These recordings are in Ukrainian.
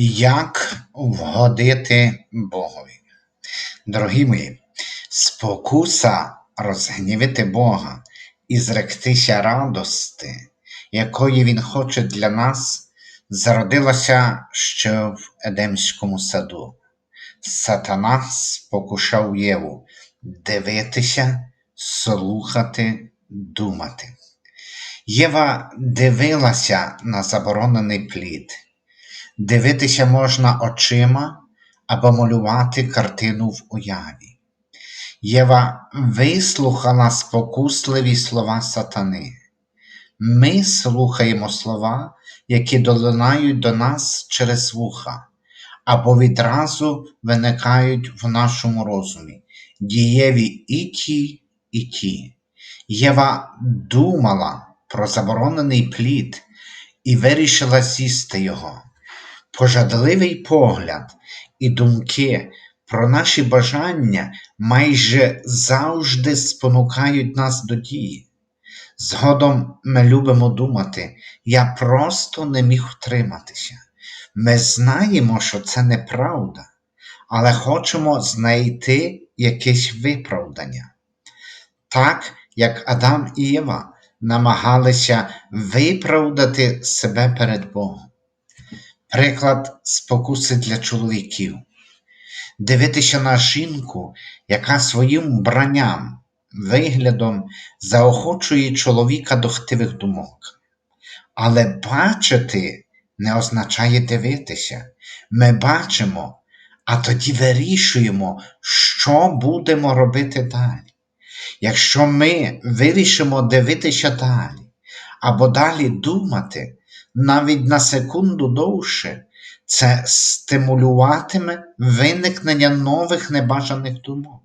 Як вгодити Богові? Дорогі мої, спокуса розгнівити Бога і зректися радости, якої Він хоче для нас, зародилася ще в Едемському саду. Сатана спокушав Єву дивитися, слухати, думати. Єва дивилася на заборонений плід. Дивитися можна очима або малювати картину в уяві. Єва вислухала спокусливі слова сатани. Ми слухаємо слова, які долинають до нас через вуха, або відразу виникають в нашому розумі, дієві і ті, і ті. Єва думала про заборонений плід і вирішила з'їсти його. Пожадливий погляд і думки про наші бажання майже завжди спонукають нас до дії. Згодом ми любимо думати, я просто не міг втриматися. Ми знаємо, що це неправда, але хочемо знайти якесь виправдання. Так, як Адам і Єва намагалися виправдати себе перед Богом. Приклад спокуси для чоловіків. Дивитися на жінку, яка своїм вбранням, виглядом заохочує чоловіка до хтивих думок. Але бачити не означає дивитися. Ми бачимо, а тоді вирішуємо, що будемо робити далі. Якщо ми вирішимо дивитися далі, або далі думати, навіть на секунду довше, це стимулюватиме виникнення нових небажаних думок.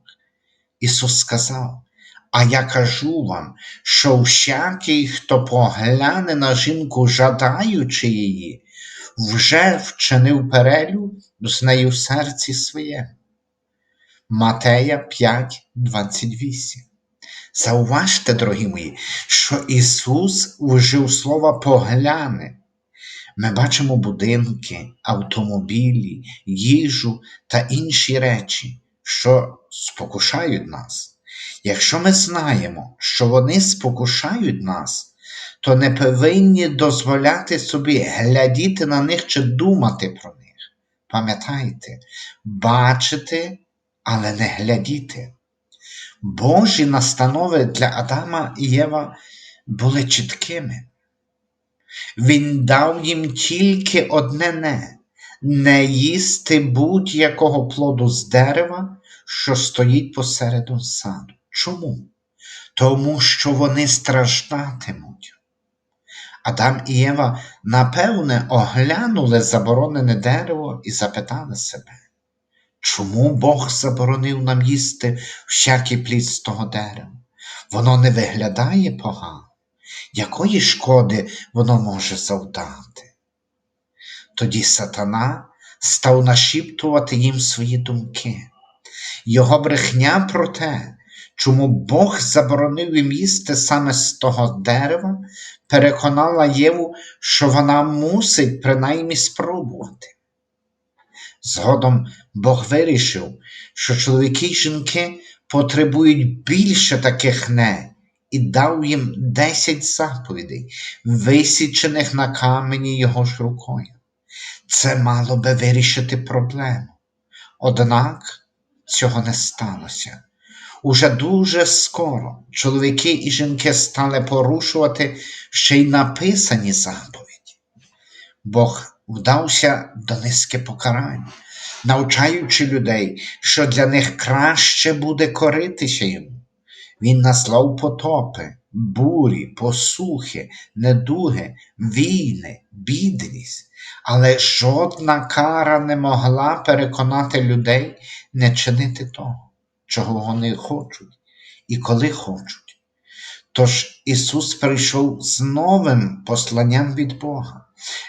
Ісус сказав, а я кажу вам, що всякий, хто погляне на жінку, жадаючи її, вже вчинив перелюб з нею в серці своєму. Матея 5, 28 Зауважте, дорогі мої, що Ісус вжив слова погляне. Ми бачимо будинки, автомобілі, їжу та інші речі, що спокушають нас. Якщо ми знаємо, що вони спокушають нас, то не повинні дозволяти собі глядіти на них чи думати про них. Пам'ятайте, бачити, але не глядіти. Божі настанови для Адама і Єва були чіткими. Він дав їм тільки одне не не їсти будь-якого плоду з дерева, що стоїть посереду саду. Чому? Тому що вони страждатимуть. Адам і Єва, напевне, оглянули заборонене дерево і запитали себе, чому Бог заборонив нам їсти всякий плід з того дерева? Воно не виглядає погано якої шкоди воно може завдати. Тоді сатана став нашіптувати їм свої думки, його брехня про те, чому Бог заборонив їм їсти саме з того дерева, переконала Єву, що вона мусить принаймні спробувати. Згодом Бог вирішив, що чоловіки й жінки потребують більше таких не і дав їм десять заповідей, висічених на камені його ж рукою. Це мало би вирішити проблему. Однак цього не сталося. Уже дуже скоро чоловіки і жінки стали порушувати ще й написані заповіді. Бог вдався до низки покарань, навчаючи людей, що для них краще буде коритися йому. Він наслав потопи, бурі, посухи, недуги, війни, бідність, але жодна кара не могла переконати людей не чинити того, чого вони хочуть і коли хочуть. Тож Ісус прийшов з новим посланням від Бога.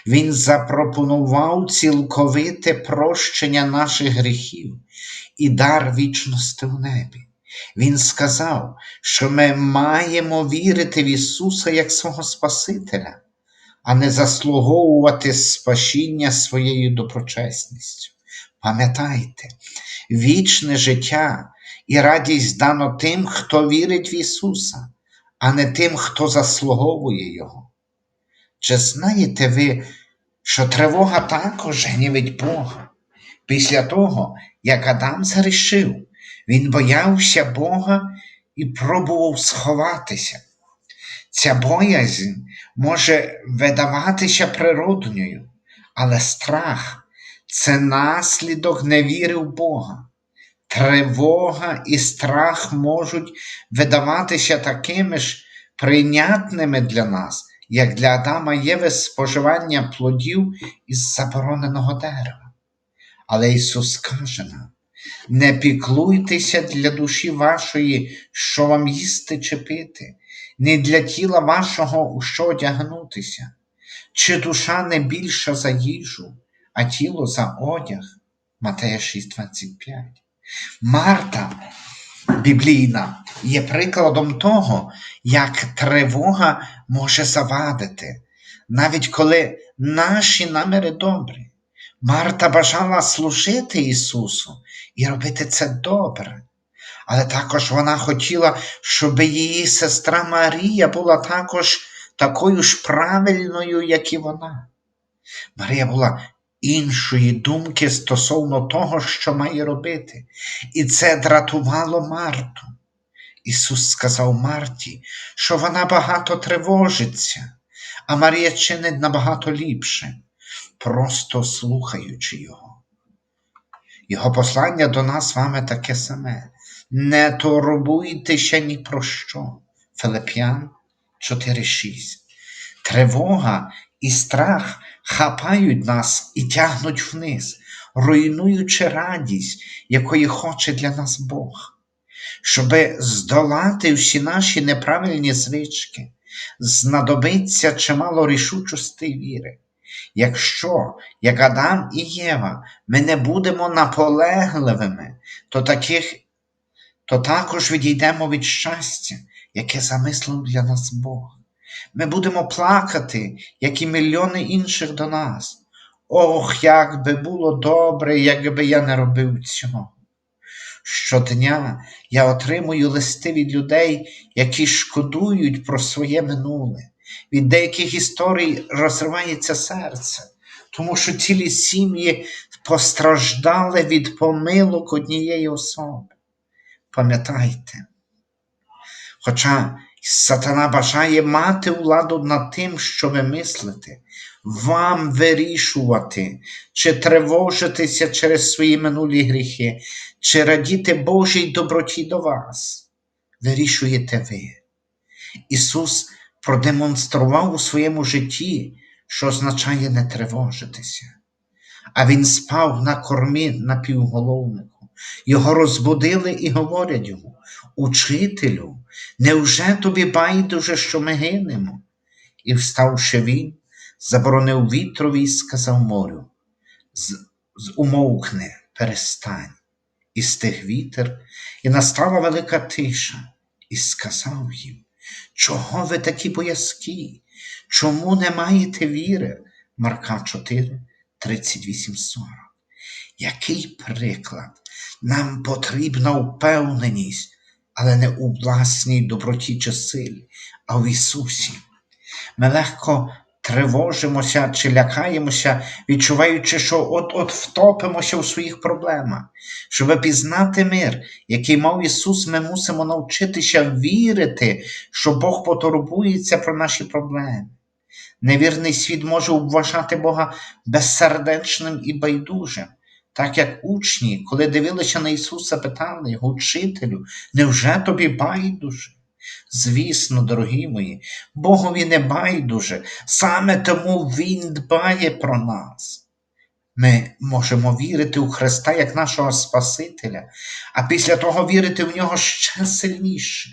Він запропонував цілковите прощення наших гріхів і дар вічності в небі. Він сказав, що ми маємо вірити в Ісуса як свого Спасителя, а не заслуговувати спасіння своєю доброчесністю. Пам'ятайте, вічне життя і радість дано тим, хто вірить в Ісуса, а не тим, хто заслуговує Його. Чи знаєте ви, що тривога також гнівить Бога? Після того, як Адам згрішив, він боявся Бога і пробував сховатися. Ця боязнь може видаватися природньою, але страх це наслідок невіри в Бога. Тривога і страх можуть видаватися такими ж прийнятними для нас, як для Адама Єви споживання плодів із забороненого дерева. Але Ісус каже нам, не піклуйтеся для душі вашої, що вам їсти чи пити, не для тіла вашого, у що одягнутися, чи душа не більша за їжу, а тіло за одяг. Матея 6,25. Марта біблійна є прикладом того, як тривога може завадити, навіть коли наші наміри добрі. Марта бажала служити Ісусу і робити це добре. Але також вона хотіла, щоб її сестра Марія була також такою ж правильною, як і вона. Марія була іншої думки стосовно того, що має робити, і це дратувало Марту. Ісус сказав Марті, що вона багато тривожиться, а Марія чинить набагато ліпше, просто слухаючи Його. Його послання до нас з вами таке саме. Не турбуйтеся ні про що. Филип'ян 4.6. Тривога і страх хапають нас і тягнуть вниз, руйнуючи радість, якої хоче для нас Бог. Щоби здолати всі наші неправильні звички, знадобиться чимало рішучості віри. Якщо, як Адам і Єва, ми не будемо наполегливими, то таких то також відійдемо від щастя, яке замислив для нас Бог. Ми будемо плакати, як і мільйони інших до нас. Ох, як би було добре, якби я не робив цього. Щодня я отримую листи від людей, які шкодують про своє минуле. Від деяких історій розривається серце, тому що цілі сім'ї постраждали від помилок однієї особи. Пам'ятайте, хоча сатана бажає мати владу над тим, що ви мислите, вам вирішувати, чи тривожитися через свої минулі гріхи, чи радіти Божій доброті до вас. Вирішуєте ви. Ісус продемонстрував у своєму житті, що означає не тривожитися. А Він спав на кормі напівголовнику. Його розбудили і говорять йому, Учителю, невже тобі байдуже, що ми гинемо? І, вставши він, заборонив вітрові і сказав морю, умовкне, перестань. І стих вітер, і настала велика тиша, і сказав їм, чого ви такі боязкі? Чому не маєте віри? Марка 4, 38, 40. Який приклад? Нам потрібна впевненість, але не у власній доброті чи силі, а в Ісусі. Ми легко тривожимося чи лякаємося, відчуваючи, що от-от втопимося у своїх проблемах. Щоб пізнати мир, який мав Ісус, ми мусимо навчитися вірити, що Бог потурбується про наші проблеми. Невірний світ може вважати Бога безсердечним і байдужим. Так як учні, коли дивилися на Ісуса, питали його, учителю, невже тобі байдуже? Звісно, дорогі мої, Богові не байдуже, саме тому Він дбає про нас. Ми можемо вірити у Христа як нашого Спасителя, а після того вірити в нього ще сильніше.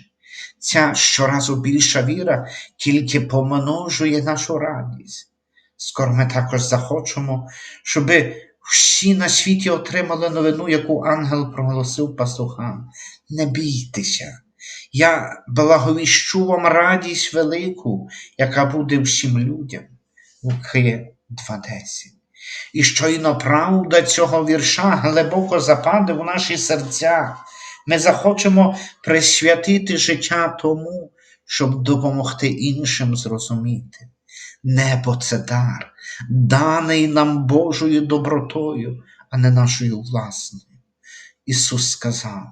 Ця щоразу більша віра тільки помножує нашу радість. Скоро ми також захочемо, щоби всі на світі отримали новину, яку ангел проголосив пастухам. Не бійтеся, я благовіщу вам радість велику, яка буде всім людям. Луки 2.10. І щойно правда цього вірша глибоко западе в наші серця. Ми захочемо присвятити життя тому, щоб допомогти іншим зрозуміти. Небо це дар, даний нам Божою добротою, а не нашою власною. Ісус сказав: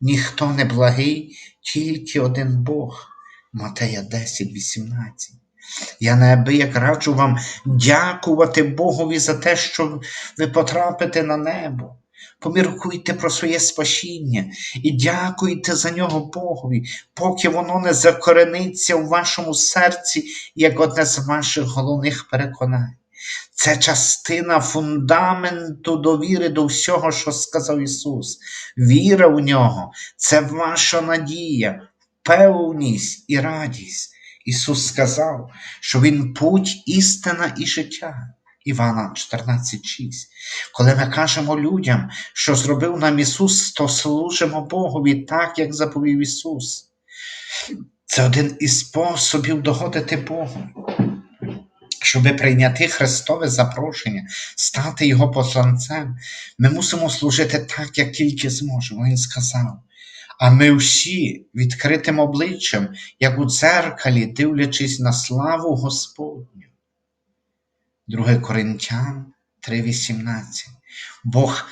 ніхто не благий, тільки один Бог. Матея 10, 18. Я неабияк раджу вам дякувати Богові за те, що ви потрапите на небо. Поміркуйте про своє спасіння і дякуйте за нього Богові, поки воно не закорениться у вашому серці як одне з ваших головних переконань. Це частина фундаменту довіри до всього, що сказав Ісус. Віра в нього це ваша надія, певність і радість. Ісус сказав, що Він путь, істина і життя. Івана 14,6. Коли ми кажемо людям, що зробив нам Ісус, то служимо Богові так, як заповів Ісус. Це один із способів догодити Богу. Щоб прийняти Христове запрошення, стати Його посланцем, ми мусимо служити так, як тільки зможемо. Він сказав. А ми всі відкритим обличчям, як у дзеркалі, дивлячись на славу Господню. 2 Коринтян 3:18. Бог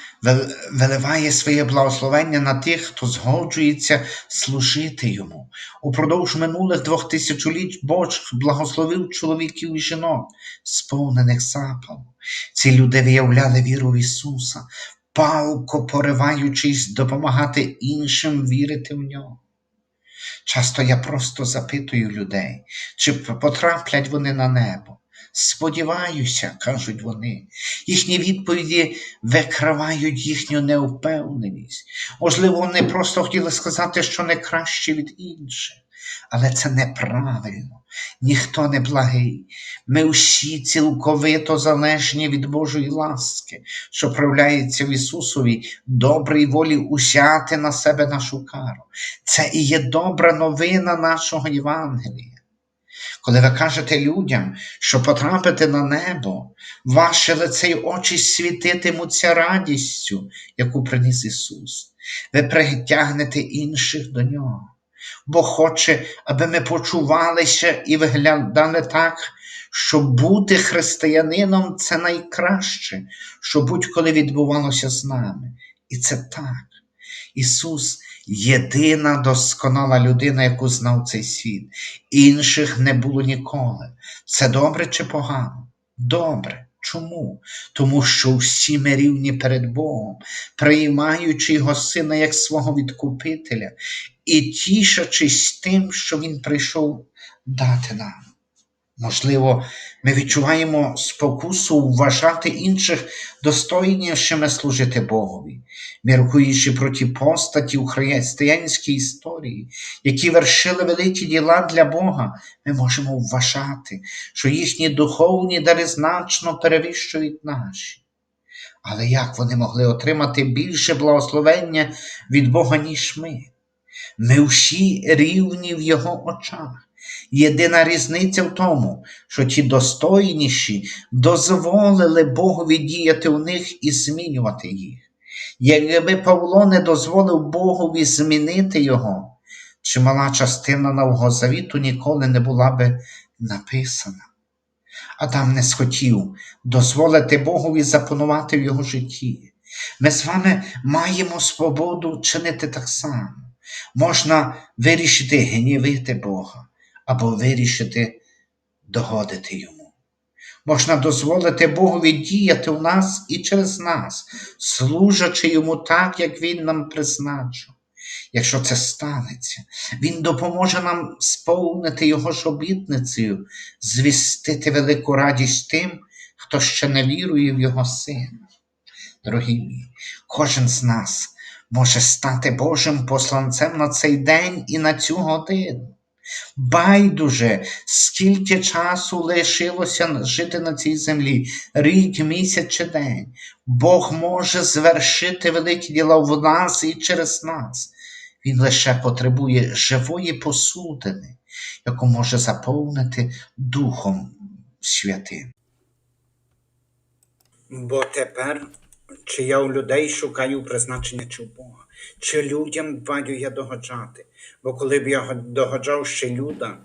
виливає своє благословення на тих, хто згоджується служити йому. Упродовж минулих двох тисячоліть Бог благословив чоловіків і жінок, сповнених запалу. Ці люди виявляли віру в Ісуса, палко пориваючись допомагати іншим вірити в нього. Часто я просто запитую людей, чи потраплять вони на небо. Сподіваюся, кажуть вони, їхні відповіді викривають їхню неупевненість. Можливо, вони просто хотіли сказати, що не краще від інших, але це неправильно, ніхто не благий. Ми всі цілковито залежні від Божої ласки, що проявляється в Ісусові добрій волі узяти на себе нашу кару. Це і є добра новина нашого Євангелія. Коли ви кажете людям, що потрапите на небо, ваші лице й очі світитимуться радістю, яку приніс Ісус. Ви притягнете інших до Нього. Бо хоче, аби ми почувалися і виглядали так, що бути християнином це найкраще, що будь-коли відбувалося з нами. І це так. Ісус єдина досконала людина, яку знав цей світ. Інших не було ніколи. Це добре чи погано? Добре. Чому? Тому що всі ми рівні перед Богом, приймаючи Його Сина як свого відкупителя і тішачись тим, що Він прийшов дати нам. Можливо, ми відчуваємо спокусу вважати інших достойнішими служити Богові, міркуючи про ті постаті у християнській історії, які вершили великі діла для Бога, ми можемо вважати, що їхні духовні дари значно перевищують наші. Але як вони могли отримати більше благословення від Бога, ніж ми? Ми всі рівні в Його очах. Єдина різниця в тому, що ті достойніші дозволили Богові діяти у них і змінювати їх. Якби Павло не дозволив Богові змінити його, чимала частина Нового Завіту ніколи не була би написана. Адам не схотів дозволити Богові запанувати в його житті. Ми з вами маємо свободу чинити так само. Можна вирішити гнівити Бога або вирішити догодити йому. Можна дозволити Богові діяти у нас і через нас, служачи йому так, як Він нам призначив. Якщо це станеться, Він допоможе нам сповнити Його ж обітницею, звістити велику радість тим, хто ще не вірує в Його Сина. Дорогі мої, кожен з нас може стати Божим посланцем на цей день і на цю годину. Байдуже, скільки часу лишилося жити на цій землі, рік, місяць чи день. Бог може звершити великі діла в нас і через нас. Він лише потребує живої посудини, яку може заповнити Духом Святим. Бо тепер чи я у людей шукаю призначення, Бога, чи людям дбаю я догоджати. Бо коли б я догоджав ще людям,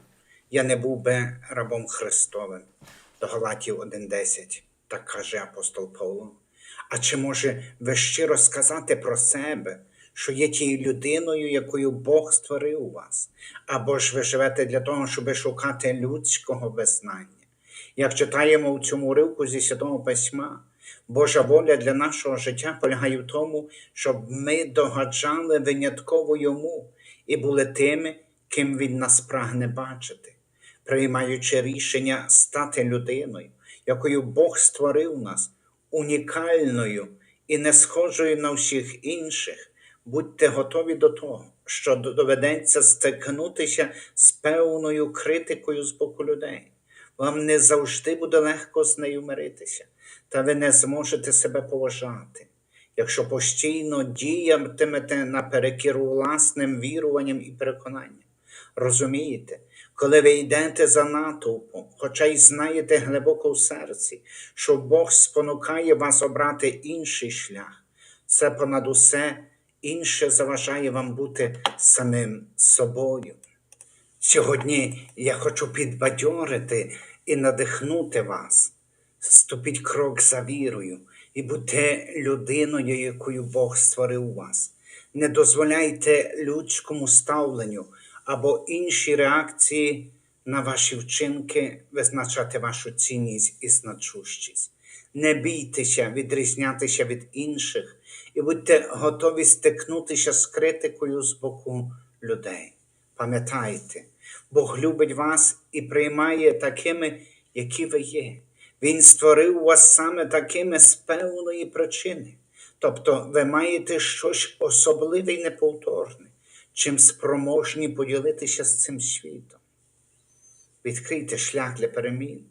я не був би рабом Христовим. До Галатів 1.10, так каже апостол Павло. А чи може ви щиро сказати про себе, що є тією людиною, якою Бог створив вас? Або ж ви живете для того, щоб шукати людського визнання? Як читаємо в цьому уривку зі Святого Письма, Божа воля для нашого життя полягає в тому, щоб ми догаджали винятково йому і були тими, ким він нас прагне бачити, приймаючи рішення стати людиною, якою Бог створив нас, унікальною і не схожою на всіх інших. Будьте готові до того, що доведеться стикнутися з певною критикою з боку людей. Вам не завжди буде легко з нею миритися, та ви не зможете себе поважати, якщо постійно діятимете наперекір власним віруванням і переконанням. Розумієте, коли ви йдете за натовпом, хоча й знаєте глибоко в серці, що Бог спонукає вас обрати інший шлях, це понад усе інше заважає вам бути самим собою. Сьогодні я хочу підбадьорити і надихнути вас. Ступіть крок за вірою і будьте людиною, якою Бог створив вас. Не дозволяйте людському ставленню або іншій реакції на ваші вчинки визначати вашу цінність і значущість. Не бійтеся відрізнятися від інших і будьте готові стикнутися з критикою з боку людей. Пам'ятайте, Бог любить вас і приймає такими, які ви є. Він створив вас саме такими з певної причини. Тобто ви маєте щось особливе і неповторне, чим спроможні поділитися з цим світом. Відкрийте шлях для перемін.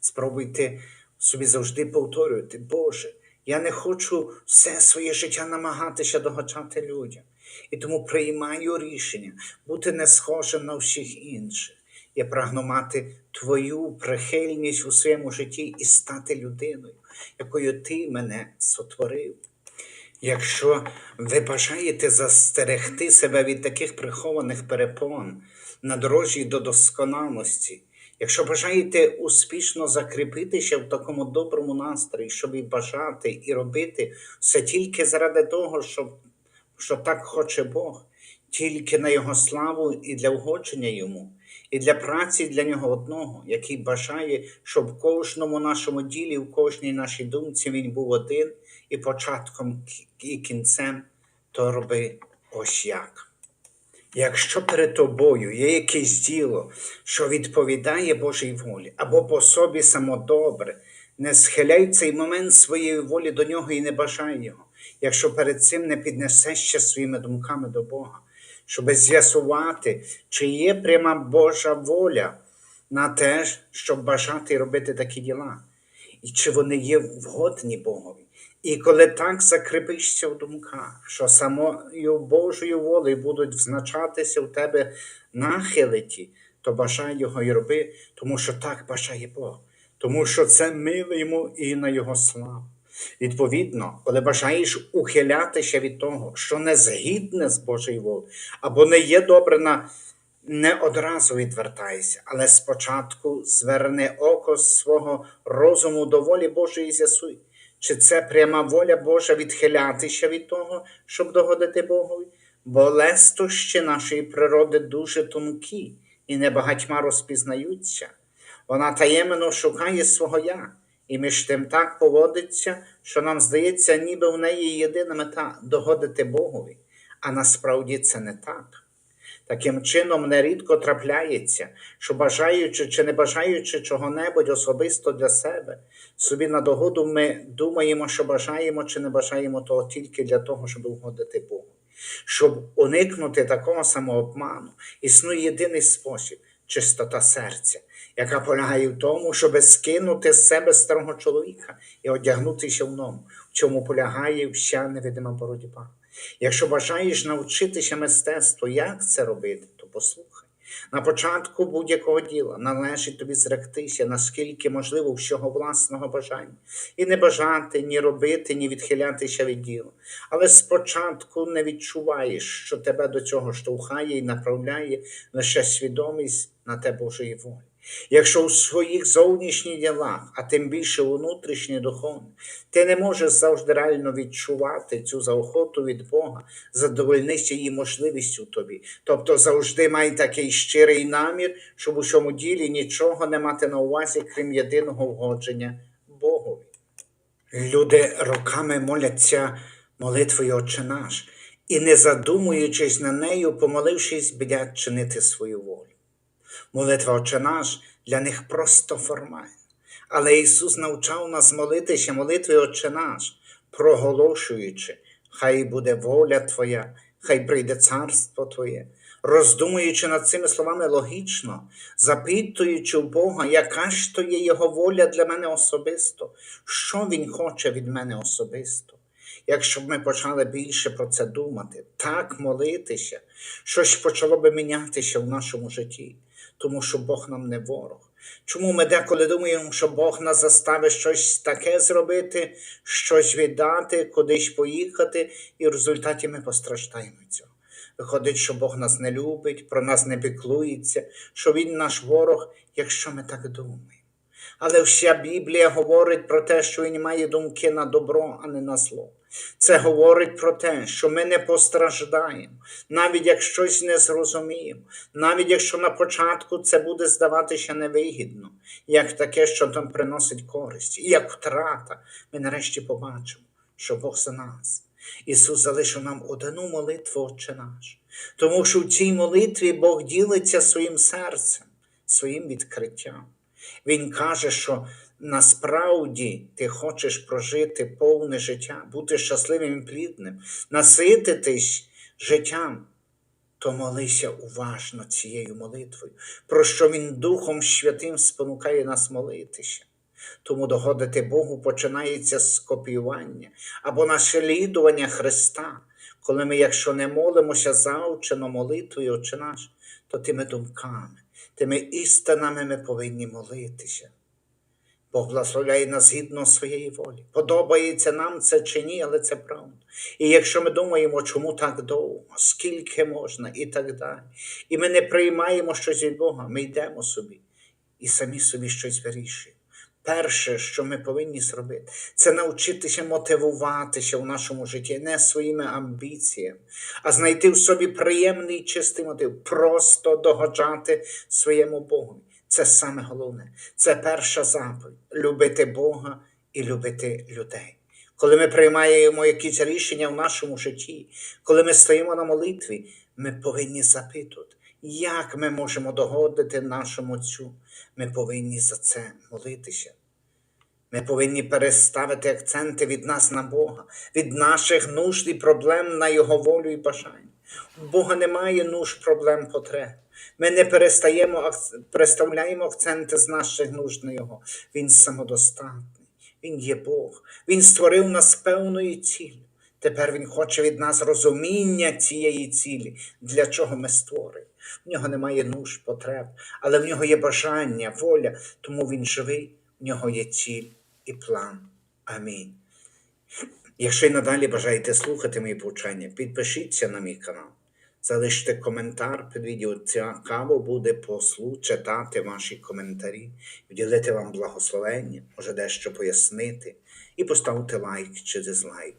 Спробуйте собі завжди повторювати, Боже, я не хочу все своє життя намагатися догоджати людям. І тому приймаю рішення бути не схожим на всіх інших. Я прагну мати твою прихильність у своєму житті і стати людиною, якою ти мене сотворив. Якщо ви бажаєте застерегти себе від таких прихованих перепон на дорожі до досконалості, якщо бажаєте успішно закріпитися в такому доброму настрої, щоб і бажати і робити все тільки заради того, щоб, що так хоче Бог, тільки на Його славу і для угодження Йому, і для праці для Нього одного, який бажає, щоб в кожному нашому ділі, в кожній нашій думці Він був один і початком і кінцем, то роби ось як. Якщо перед тобою є якесь діло, що відповідає Божій волі, або по собі самодобре, не схиляй цей момент своєї волі до нього і не бажай його, якщо перед цим не піднесешся своїми думками до Бога, щоб з'ясувати, чи є пряма Божа воля на те, щоб бажати робити такі діла, і чи вони є вгодні Богові. І коли так закріпишся в думках, що самою Божою волею будуть взначатися в тебе нахилиті, то бажай його і роби, тому що так бажає Бог, тому що це мило йому і на Його славу. Відповідно, коли бажаєш ухилятися від того, що не згідне з Божою волею, або не є добре на не одразу відвертайся, але спочатку зверни око свого розуму до волі Божої і з'ясуй. Чи це пряма воля Божа відхилятися від того, щоб догодити Богові? Бо лестощі нашої природи дуже тонкі і небагатьма розпізнаються. Вона таємно шукає свого я, і між тим так поводиться, що нам здається, ніби в неї єдина мета догодити Богові, а насправді це не так. Таким чином, нерідко трапляється, що бажаючи чи не бажаючи чого-небудь особисто для себе, собі на догоду ми думаємо, що бажаємо чи не бажаємо того тільки для того, щоб угодити Богу. Щоб уникнути такого самообману, існує єдиний спосіб чистота серця, яка полягає в тому, щоб скинути з себе старого чоловіка і одягнутися в ньому, в чому полягає вся невидима боротьба. Якщо бажаєш навчитися мистецтву, як це робити, то послухай. На початку будь-якого діла належить тобі зректися, наскільки можливо всього власного бажання, і не бажати, ні робити, ні відхилятися від діла. Але спочатку не відчуваєш, що тебе до цього штовхає і направляє лише свідомість на те Божої волі. Якщо у своїх зовнішніх ділах, а тим більше у внутрішній духовний, ти не можеш завжди реально відчувати цю заохоту від Бога, задовольнися її можливістю тобі. Тобто завжди май такий щирий намір, щоб у цьому ділі нічого не мати на увазі, крім єдиного вгодження Богові. Люди роками моляться молитвою Отче наш, і, не задумуючись на нею, помолившись, бдять чинити свою волю. Молитва Отче наш для них просто формальна. Але Ісус навчав нас молитися молитвою Отче наш, проголошуючи, хай буде воля Твоя, хай прийде царство Твоє, роздумуючи над цими словами логічно, запитуючи у Бога, яка ж то є Його воля для мене особисто, що Він хоче від мене особисто. Якщо б ми почали більше про це думати, так молитися, щось почало би мінятися в нашому житті, тому що Бог нам не ворог. Чому ми деколи думаємо, що Бог нас заставить щось таке зробити, щось віддати, кудись поїхати, і в результаті ми постраждаємо цього. Виходить, що Бог нас не любить, про нас не піклується, що Він наш ворог, якщо ми так думаємо. Але вся Біблія говорить про те, що він має думки на добро, а не на зло. Це говорить про те, що ми не постраждаємо, навіть як щось не зрозуміємо, навіть якщо на початку це буде здаватися невигідно, як таке, що там приносить користь, і як втрата, ми нарешті побачимо, що Бог за нас. Ісус залишив нам одну молитву Отче наш, тому що в цій молитві Бог ділиться своїм серцем, своїм відкриттям. Він каже, що насправді ти хочеш прожити повне життя, бути щасливим і плідним, насититись життям, то молися уважно цією молитвою, про що Він Духом Святим спонукає нас молитися. Тому догодити Богу починається з копіювання або наслідування Христа, коли ми, якщо не молимося завчено молитвою Отче наш, то тими думками, тими істинами ми повинні молитися. Благословляє нас згідно своєї волі. Подобається нам це чи ні, але це правда. І якщо ми думаємо, чому так довго, скільки можна і так далі, і ми не приймаємо щось від Бога, ми йдемо собі і самі собі щось вирішуємо. Перше, що ми повинні зробити, це навчитися мотивуватися в нашому житті не своїми амбіціями, а знайти в собі приємний чистий мотив, просто догоджати своєму Богу. Це саме головне. Це перша заповідь любити Бога і любити людей. Коли ми приймаємо якісь рішення в нашому житті, коли ми стоїмо на молитві, ми повинні запитувати, як ми можемо догодити нашому Отцю. Ми повинні за це молитися. Ми повинні переставити акценти від нас на Бога, від наших нужд і проблем на Його волю і бажання. У Бога немає нужд, проблем, потреб. Ми не перестаємо, переставляємо акценти з наших нужд на Його. Він самодостатний, Він є Бог, Він створив нас певною ціллю. Тепер Він хоче від нас розуміння цієї цілі, для чого ми створені. В нього немає нужд, потреб, але в нього є бажання, воля, тому він живий, в нього є ціль і план. Амінь. Якщо й надалі бажаєте слухати мої повчання, підпишіться на мій канал, залиште коментар під відео. Цікаво буде послу читати ваші коментарі, вділити вам благословення, може дещо пояснити, і поставити лайк чи дизлайк.